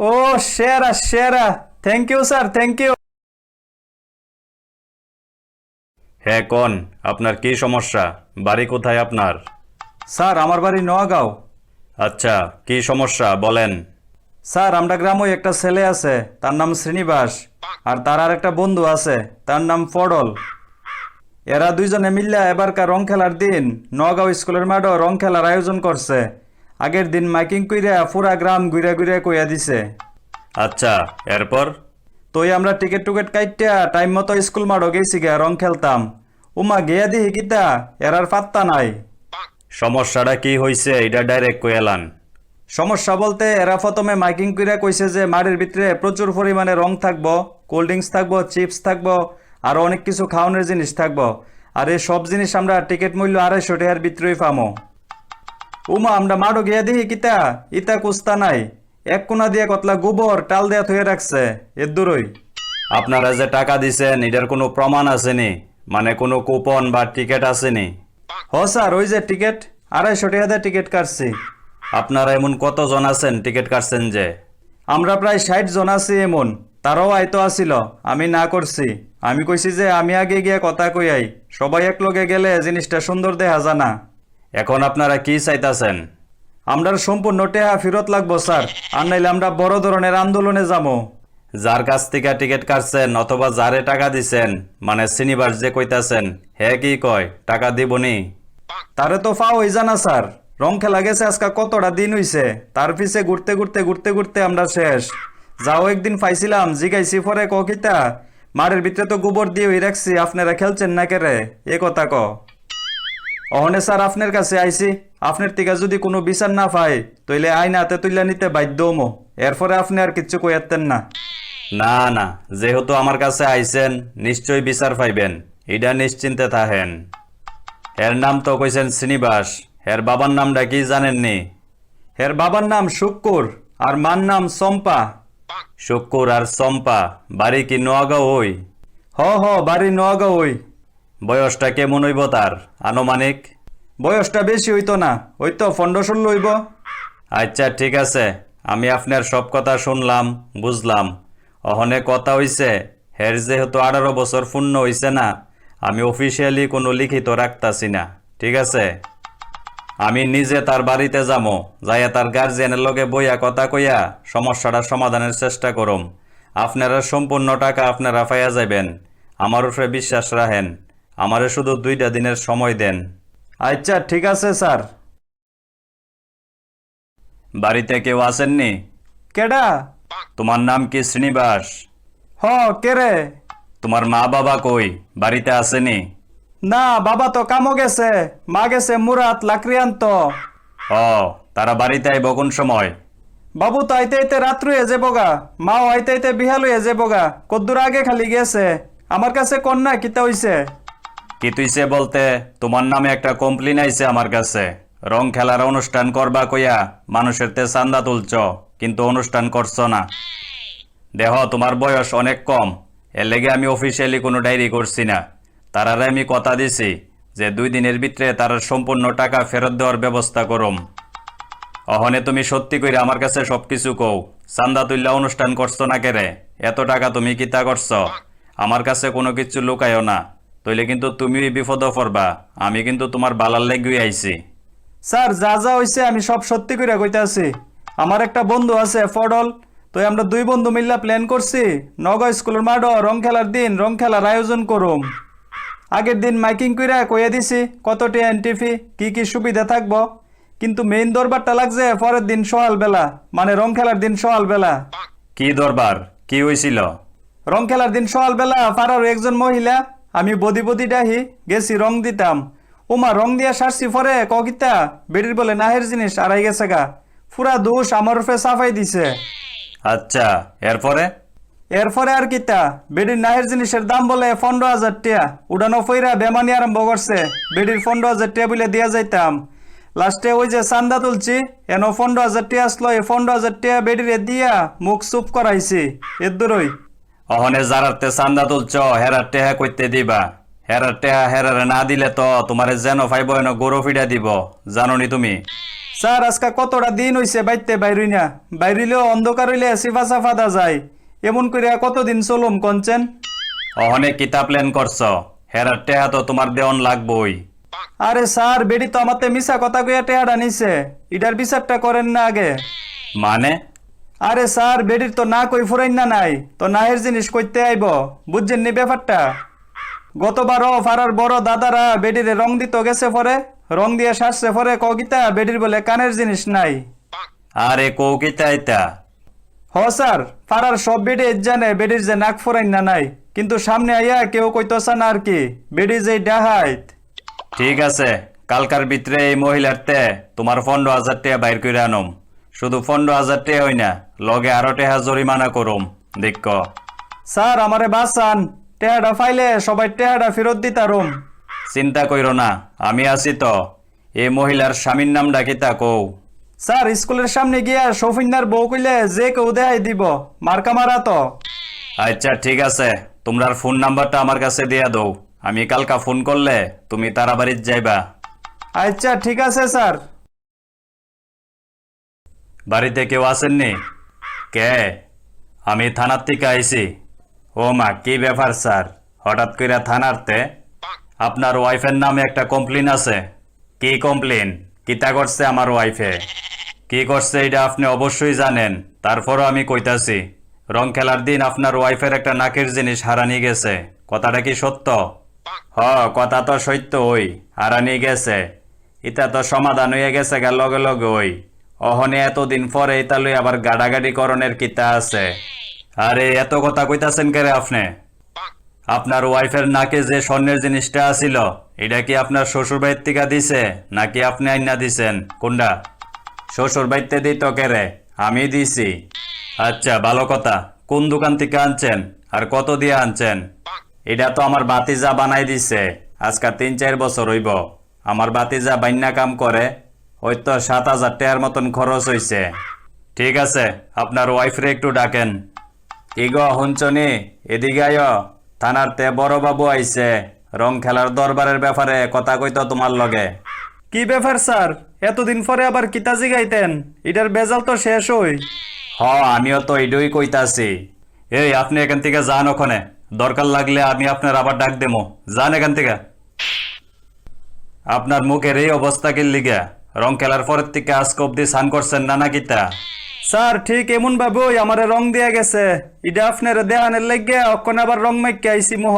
ও সেরা সেরা। Thank you sir thank you হ্যাঁ কোন আপনার কি সমস্যা? বাড়ি কোথায় আপনার? স্যার আমার বাড়ি নোয়াগাঁও আচ্ছা কি সমস্যা বলেন। স্যার আমরা গ্রামে একটা ছেলে আছে তার নাম শ্রীনিবাস আর তার আর একটা বন্ধু আছে তার নাম ফডল। এরা দুইজনে মিল্লা এবারকার রং খেলার দিন নগাঁও স্কুলের মাঠও রং খেলার আয়োজন করছে। আগের দিন মাইকিং কইরা পুরা গ্রাম ঘুরে ঘুরে কইয়া দিছে। আচ্ছা এরপর? তোই আমরা টিকিট টুকেট কাইটা টাইম মতো স্কুল মাঠও গেছি গে রং খেলতাম। উমা গিয়া দিহি কিতা? এরার পাত্তা নাই। সমস্যাটা কি হয়েছে এটা ডাইরেক্ট কইলান সমস্যা বলতে এরা প্রথমে মাইকিং করে কইছে যে মাঠের ভিতরে প্রচুর পরিমাণে রং থাকব কোল্ড ড্রিঙ্কস থাকব চিপস থাকব আর অনেক কিছু খাওয়ানোর জিনিস থাকব। আর এই সব জিনিস আমরা টিকিট মূল্য আড়াইশো টাকার ভিতরেই পামো। উমা, আমরা মাঠও গিয়া দিহি কিতা? ইতা কুস্তা নাই। এক কোনা দিয়ে কতলা গোবর, টাল দেয়া থয়ে রাখছে। এর দূরই। আপনারা যে টাকা দিছেন, এটার কোনো প্রমাণ আসেনি। মানে কোনো কুপন বা টিকিট আসেনি। হ স্যার, ওই যে টিকিট। আড়াইশো টাকা দিয়ে টিকিট কাটছি। আপনারা এমন কতজন আছেন টিকিট কাটছেন যে? আমরা প্রায় ষাট জন আছি এমন। তারাও আইতো আসিল আমি না করছি। আমি কইছি যে, আমি আগে গিয়ে কথা কই আই সবাই এক লগে গেলে জিনিসটা সুন্দর দেখা জানা। এখন আপনারা কি চাইতাছেন? আমরা সম্পূর্ণ টেহা ফেরত লাগবো, স্যার। আর নাইলে আমরা বড় ধরনের আন্দোলনে যাব। যার কাছ থেকে টিকিট কাটছেন অথবা যারে টাকা দিছেন মানে সিনিবাস যে কইতাছেন, হে কি কয়, টাকা দিবনি? তারে তো ফাও হই জানা, স্যার। রং খেলা গেছে, আজকে কতটা দিন হইছে? তার পিছে ঘুরতে ঘুরতে ঘুরতে ঘুরতে আমরা শেষ। যাও, একদিন পাইছিলাম জিগাইছি পরে কিতা? মারের ভিতরে তো গোবর দিয়ে রাখছি, আপনারা খেলছেন না কেরে? এ কথা ক। অহনে স্যার আপনার কাছে আইছি। আপনার থেকে যদি কোনো বিচার না পাই তইলে আইন হাতে তুইলা নিতে বাধ্য মো এরপরে আপনি আর কিচ্ছু কইয়াতেন না। না না যেহেতু আমার কাছে আইছেন নিশ্চয়ই বিচার পাইবেন। এটা নিশ্চিন্তে থাহেন। এর নাম তো কইছেন শ্রীনিবাস। এর বাবার নামটা কি জানেননি? এর বাবার নাম শুক্কুর আর মার নাম চম্পা। শুক্কুর আর চম্পা বাড়ি কি নোয়াগাঁও হই হ হ বাড়ি নোয়াগাঁও ওই। বয়সটা কেমন হইব তার? আনুমানিক? বয়সটা বেশি হইতো না ওই তো ফন্ড ষোলো হইব। আচ্ছা ঠিক আছে। আমি আপনার সব কথা শুনলাম, বুঝলাম। অহনে কথা হইছে, হের যেহেতু আঠারো বছর পূর্ণ হইছে না, আমি অফিসিয়ালি কোনো লিখিত রাখতাছি না, ঠিক আছে? আমি নিজে তার বাড়িতে যামো, যাইয়া তার গার্জিয়ানের লগে বইয়া কথা কইয়া সমস্যাটার সমাধানের চেষ্টা করুম। আপনারা সম্পূর্ণ টাকা আপনারা পাইয়া যাবেন আমার উপরে বিশ্বাস রাখেন। আমারে শুধু দুইটা দিনের সময় দেন। আচ্ছা ঠিক আছে স্যার। বাড়িতে কেউ আসেননি কেডা? তোমার নাম কি শ্রীনিবাস? হ কে রে? তোমার মা বাবা কই? বাড়িতে আসেনি? না বাবা তো কামো গেছে। মা গেছে মুরাত লাকড়ি আনতো ও তারা বাড়িতে আইব কোন সময়? বাবু তো আইতে আইতে রাত্রি হয়ে যাব গা। মাও আইতে আইতে বিহাল হয়ে যাব গা। কদ্দুর আগে খালি গেছে। আমার কাছে কন্যা কিতা হইছে? কি তুইছে বলতে, তোমার নামে একটা কমপ্লেন আইছে আমার কাছে। রং খেলার অনুষ্ঠান করবা কইয়া মানুষের তে চান্দা তুলছ, কিন্তু অনুষ্ঠান করছ না। দেহ, তোমার বয়স অনেক কম। এর লেগে আমি অফিসিয়ালি কোনো ডায়েরি করছি না। তারারে আমি কথা দিছি যে দুই দিনের ভিতরে তার সম্পূর্ণ টাকা ফেরত দেওয়ার ব্যবস্থা করম। অহনে তুমি সত্যি কইরা আমার কাছে সবকিছু কও, চান্দা তুল্লা অনুষ্ঠান করছ না কেরে? এত টাকা তুমি কিতা করছ? আমার কাছে কোনো কিছু লুকায়ও না। তইলে কিন্তু তুমি বিপদ পড়বা। আমি কিন্তু তোমার বালার লেগুই আইছি। স্যার যা যা হইছে আমি সব সত্যি করে কইতাছি। আমার একটা বন্ধু আছে ফডল। তো আমরা দুই বন্ধু মিল্লা প্ল্যান করছি নগাঁও স্কুলের মাঠও রং খেলার দিন রং খেলার আয়োজন করুম। আগের দিন মাইকিং কইরা কইয়া দিছি কতটি এন্ট্রি কি কি সুবিধা থাকব। কিন্তু মেইন দরবারটা লাগছে পরের দিন সকালবেলা মানে রং খেলার দিন সকালবেলা। কি দরবার? কি হইছিল? রং খেলার দিন সকালবেলা পাড়ার একজন মহিলা আমি বদি বদি ডাহি গেছি রং দিতাম। ওমা রং দিয়া সারছি পরে কিতা বেডির বলে নাহের জিনিস আড়াই গেছে গা। পুরা দোষ আমার উপরে সাফাই দিছে। আচ্ছা এরপরে? এরপরে আর কিতা বেডির নাহের জিনিসের দাম বলে পনেরো হাজার টিয়া। উড়ানো ফইরা বেমানি আরম্ভ করছে। বেডির পনেরো হাজার টিয়া বলে দিয়া যাইতাম। লাস্টে ওই যে চান্দা তুলছি এন পনেরো হাজার টিয়া আসলো এই পনেরো হাজার টিয়া বেডিরে দিয়া মুখ চুপ করাইছি। এর দূরই। অহনে যারাতে চান্দা তুলছ হেরার টেহা কইতে দিবা। হেরার টেহা হেরারে না দিলে তো তোমারে যেন ফাইব এন গরু ফিডা দিব। জাননি তুমি? স্যার আজকে কতটা দিন হইছে বাইতে বাইরই না বাইরিলেও অন্ধকার হইলে সিফা সাফাদা যায়। এমন করিয়া কতদিন চলুম কনচেন? অহনে কিতা প্ল্যান করছ হেরার টেহা তো তোমার দেওয়ান লাগবই। আরে স্যার বেডি তো আমাতে মিশা কথা কইয়া টেহাডা নিছে। ইটার বিচারটা করেন না আগে। মানে? আরে স্যার বেডির তো না কই ফুরাইন না নাই। তো নাহের জিনিস কইতে আইব বুঝছেন নি ব্যাপারটা? গতবারও ফারার বড় দাদারা বেডিরে রং দিত গেছে পরে? রং দিয়ে সারছে পরে কগিতা বেডির বলে কানের জিনিস নাই। আরে কৌ কিতা আইতা হ স্যার ফারার সব বেডি জানে বেডির যে নাক ফুরাইন না নাই। কিন্তু সামনে আইয়া কেউ কইতছে না আর কি বেডি যে ডাহাইত। ঠিক আছে কালকার ভিতরে এই মহিলার তে তোমার পনেরো হাজার টাকা বাইর করে আনম। শুধু পনেরো হাজার টাকা হই না লগে আরও টাকা জরিমানা করুম দেখ। স্যার আমারে বাঁচান। টেহাডা ফাইলে সবাই টেহাডা ফেরত দিতারুম চিন্তা কইরো না আমি আছি তো। এই মহিলার স্বামীর নাম ডাকিতা কৌ স্যার স্কুলের সামনে গিয়া শফিনার বউ কইলে যে কেউ দেখাই দিব মার্কা মারা তো। আচ্ছা ঠিক আছে। তোমরার ফোন নাম্বারটা আমার কাছে দিয়া দৌ আমি কালকা ফোন করলে তুমি তারা বাড়ির যাইবা। আচ্ছা ঠিক আছে স্যার। বাড়িতে কেউ আসেননি কে? আমি থানার থেকে আইছি। ও মা, কি ব্যাপার স্যার? হঠাৎ করে থানারতে? আপনার ওয়াইফের নামে একটা কমপ্লেন আছে। কি কমপ্লেন কিতা করছে আমার ওয়াইফে? কি করছে এটা আপনি অবশ্যই জানেন। তারপরও আমি কইতাছি, রং খেলার দিন আপনার ওয়াইফের একটা নাকের জিনিস হারানি গেছে। কথাটা কি সত্য? হ, কথা তো সত্য ওই, হারানি গেছে। এটা তো সমাধান হয়ে গেছে গা লগে লগে ওই। অহনে এতদিন পরে ইতা লই আবার গাড়াগাড়ি করণের কিতা আছে। আরে, এত কথা কইতাছেন কেরে আপনি? আপনার ওয়াইফের নাকে যে স্বর্ণের জিনিসটা আছিল, এটা কি আপনার শ্বশুর বাড়ির থেকে দিছে, নাকি আপনি আইনা দিছেন? কোনটা শ্বশুর বাড়িতে দিত কেরে? আমি দিছি। আচ্ছা ভালো কথা। কোন দোকান থেকে আনছেন? আর কত দিয়ে আনছেন? এটা তো আমার বাতিজা বানাই দিছে। আজকাল তিন চার বছর হইব। আমার বাতিজা বান্যা কাম করে। হয়তো সাত হাজার টাকার মতন খরচ হইছে। ঠিক আছে আপনার ওয়াইফরে একটু ডাকেন। কি গো হুঞ্চনি এদিকে আয়। থানার তে বড় বাবু আইছে। রং খেলার দরবারের ব্যাপারে কথা কইতো তোমার লগে। কি ব্যাপার স্যার? এতদিন পরে আবার কিতাজি গাইতেন এটার বেজাল তো শেষ হই। হ আমিও তো এইডই কইতাছি। এই আপনি এখান থেকে যান ওখানে। দরকার লাগলে আমি আপনার আবার ডাক দেবো যান এখান থেকে। আপনার মুখের এই অবস্থা কি লিগা রং খেলার পরের থেকে আজকে অব্দি স্নান করছেন না না কিতা স্যার ঠিক এমন ভাবে আমারে রং দিয়া গেছে। এটা আপনার দেহানের লাগিয়া অক্ষণ আবার রং মাইকে আইসি মোহ।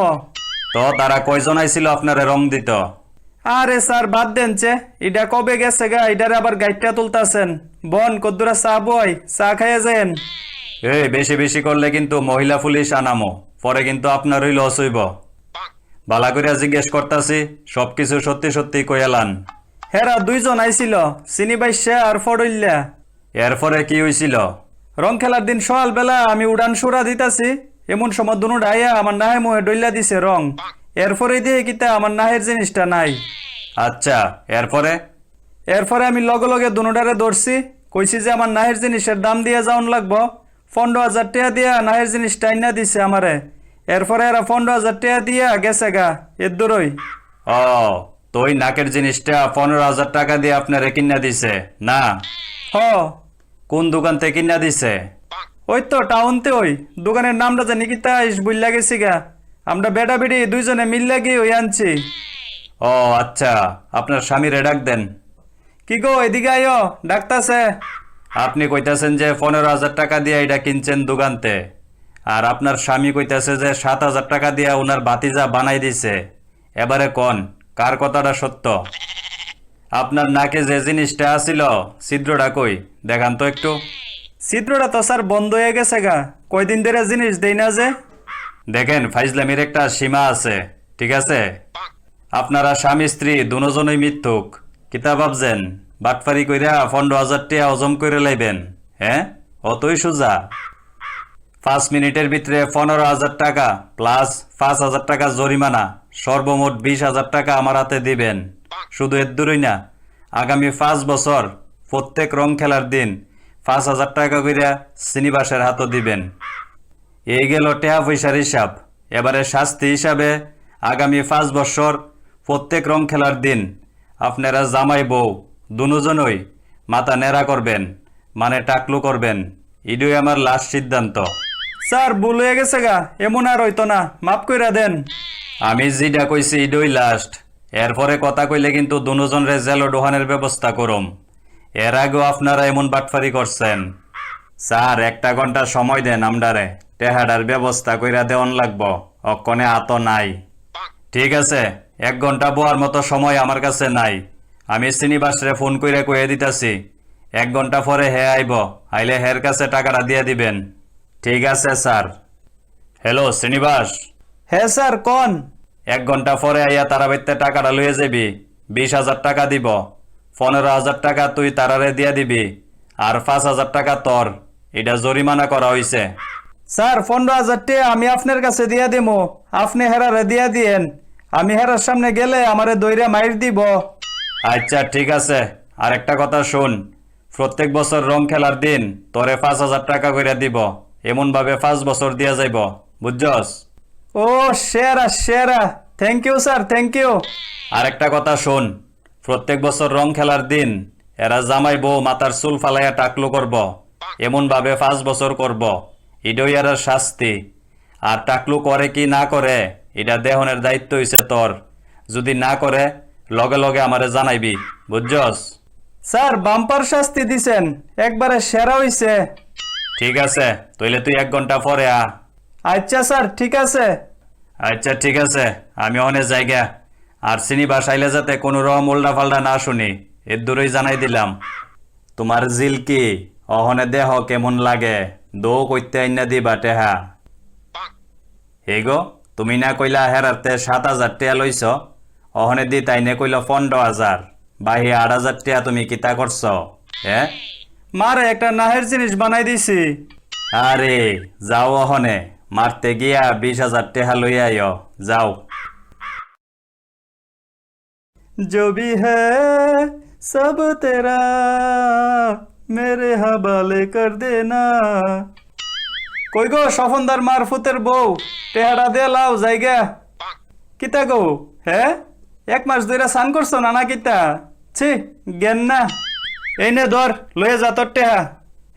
তো তারা কয়জন আইছিল আপনারে রং দিত? আরে স্যার বাদ দেন চে। এটা কবে গেছে গা? এটারে আবার গাইডটা তুলতাছেন। বন কদ্দুরা চা বই চা খাইয়ে যেন এই বেশি বেশি করলে কিন্তু মহিলা পুলিশ আনামো। পরে কিন্তু আপনারই লস হইব বালা করিয়া জিজ্ঞেস করতাছি সবকিছু সত্যি সত্যি কইয়ালান হেরা দুইজন আইছিল। চিনি বাইশে আর ফডইল্লা। এরপরে কি হইছিল? রং খেলার দিন সকালবেলা আমি উড়ান সুরা দিতাছি। এমন সময় দুনু ডাইয়া আমার নাহে মুহে ডইলা দিছে রং। এরপরে দিয়ে কিতা আমার নাহের জিনিসটা নাই। আচ্ছা এরপরে? এরপরে আমি লগে লগে দুনুডারে ধরছি কইছি যে আমার নাহের জিনিসের দাম দিয়ে যাওন লাগবো। পনেরো হাজার টাকা দিয়া নাহের জিনিস টাইনা দিছে আমারে। এরপরে এরা পনেরো হাজার টাকা দিয়া গেছে গা এর দূরই। ও তো ওই নাকের জিনিসটা পনেরো হাজার টাকা দিয়ে আপনারে কিনা দিছে না? হ। কোন দোকান থেকে কিনা দিছে? ওই তো টাউনতে ওই। দোকানের নামটা জানি কি তাইস বুঝলা গেছি গা। আমরা বেটা বেটি দুইজনে মিললে গিয়ে ওই আনছি। ও আচ্ছা আপনার স্বামীরে ডাক দেন। কি গো এদিকে আয়ো ডাক্তারছে আপনি কইতাছেন যে পনেরো হাজার টাকা দিয়ে এটা কিনছেন দোকানতে। আর আপনার স্বামী কইতাছে যে সাত হাজার টাকা দিয়ে ওনার বাতিজা বানাই দিছে। এবারে কোন। কার কথাটা সত্য? আপনার নাকে যে জিনিসটা আছিল, ছিদ্রটা কই? দেখান তো একটু। ছিদ্রটা তো স্যার বন্ধ হয়ে গেছে গা। কয়দিন ধরে জিনিস দেই না যে। দেখেন, ফাইজলামির একটা সীমা আছে, ঠিক আছে? আপনারা স্বামী, স্ত্রী, দুজনই মিথ্যুক। কিতা ভাবছেন? বাটফারি কইরা পনেরো হাজার টাকা হজম করে লাইবেন হ্যাঁ? অতই সোজা। পাঁচ মিনিটের ভিতরে পনেরো হাজার টাকা, প্লাস পাঁচ হাজার টাকা জরিমানা। সর্বমোট বিশ হাজার টাকা আমার হাতে দিবেন। শুধু এর দূরই না, আগামী পাঁচ বছর প্রত্যেক রং খেলার দিন পাঁচ হাজার টাকা কইরা শ্রীনিবাসের হাতও দিবেন। এই গেল টেহা পয়সার হিসাব। এবারে শাস্তি হিসাবে আগামী পাঁচ বছর প্রত্যেক রং খেলার দিন আপনারা জামাই বউ দুজনই মাথা নেড়া করবেন মানে টাকলু করবেন। ইডুই আমার লাস্ট সিদ্ধান্ত। স্যার, ভুল হয়ে গেছে গা। এমন আর হইতো না। মাফ কইরা দেন। আমি যেটা কইছি ইডুই লাস্ট এরপরে কথা কইলে কিন্তু দুজন রেজাল্ট ডোহানের ব্যবস্থা করুম। এর আগেও আপনারা এমন বাটফারি করছেন। স্যার, একটা ঘণ্টা সময় দেন আমডারে। টেহাডার ব্যবস্থা কইরা দেওয়ান লাগবো। অক্ষণে আত নাই। ঠিক আছে, এক ঘণ্টা বোয়ার মতো সময় আমার কাছে নাই। আমি শ্রীনিবাসরে ফোন কইরা কইয়া দিতাছি, এক ঘণ্টা পরে হে আইব, আইলে হের কাছে টাকাটা দিয়ে দিবেন। ঠিক আছে, স্যার। হ্যালো, শ্রীনিবাস। হ্যাঁ স্যার কন? এক ঘণ্টা পরে আইয়া তারা বাইতে টাকাটা লইয়ে যাবি বিশ হাজার টাকা দিব। পনেরো হাজার টাকা তুই তারারে দিয়া দিবি। আর পাঁচ হাজার টাকা তোর। এটা জরিমানা করা হইছে। স্যার পনেরো হাজার টাকা আমি আপনার কাছে দিয়া দিমু। আপনি হেরারে দিয়া দিয়েন। আমি হেরার সামনে গেলে আমারে দইরা মাইর দিব। আচ্ছা ঠিক আছে। আর একটা কথা শুন। প্রত্যেক বছর রং খেলার দিন তোরে পাঁচ হাজার টাকা করে দিব। এমন ভাবে পাঁচ বছর দিয়া যাইব। বুঝছস? ও সেরা সেরা। Thank you sir thank you আর একটা কথা শোন প্রত্যেক বছর রং খেলার দিন এরা জামাই বউ মাথার চুল ফালাইয়া টাকলু করব এমন ভাবে পাঁচ বছর করব এটাই এর শাস্তি। আর টাকলু করে কি না করে এটা দেহনের দায়িত্ব হইছে তোর। যদি না করে লগে লগে আমারে জানাইবি বুঝছস? স্যার বাম্পার শাস্তি দিছেন একবারে সেরা হইছে। ঠিক আছে তইলে তুই এক ঘণ্টা পরে আ। আচ্ছা স্যার, ঠিক আছে। আচ্ছা ঠিক আছে। আমি অনেক জায়গা। আর চিনি বাসাইলে যাতে কোনো রকম উল্টা পাল্টা না শুনি এর দূরই জানাই দিলাম। তোমার জিল কি? অহনে দেহ কেমন লাগে? দৌ কইতে আইনা দিবা, টেহা। হেগো তুমি না কইলা হেরাতে সাত হাজার টিয়া লইছ? অহনে দি তাই তাইনে কইল পনেরো হাজার। বাহি আট হাজার টিয়া তুমি কিতা করছ? হ্যাঁ মারে, একটা নাহের জিনিস বানাই দিছি। আরে, যাও অহনে। মারতে গিয়া বিশ হাজার টেহা লইয়াইও যাও। জবি হে, সব তেরা, মেরে হাবালে কর দেনা। কই গো সফনদার মারফুতের বউ? টেহারা দে লাও জায়গা কিতা গো? হ্যাঁ এক মাস ধরে সান করছ না কিতা? ছি, জ্ঞান না। এই নে ধর, লয়ে যা তোর টেহা।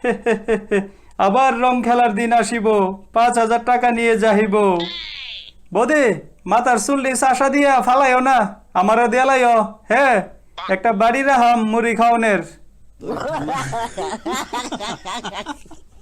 আবার রং খেলার দিন আসিব, পাঁচ হাজার টাকা নিয়ে যাহিব। বদে, মাতার চুল্লি চাষা দিয়া ফালাইও না আমারও দেলাইও। হ্যাঁ একটা বাড়ি রাহাম মুড়ি খাওনের।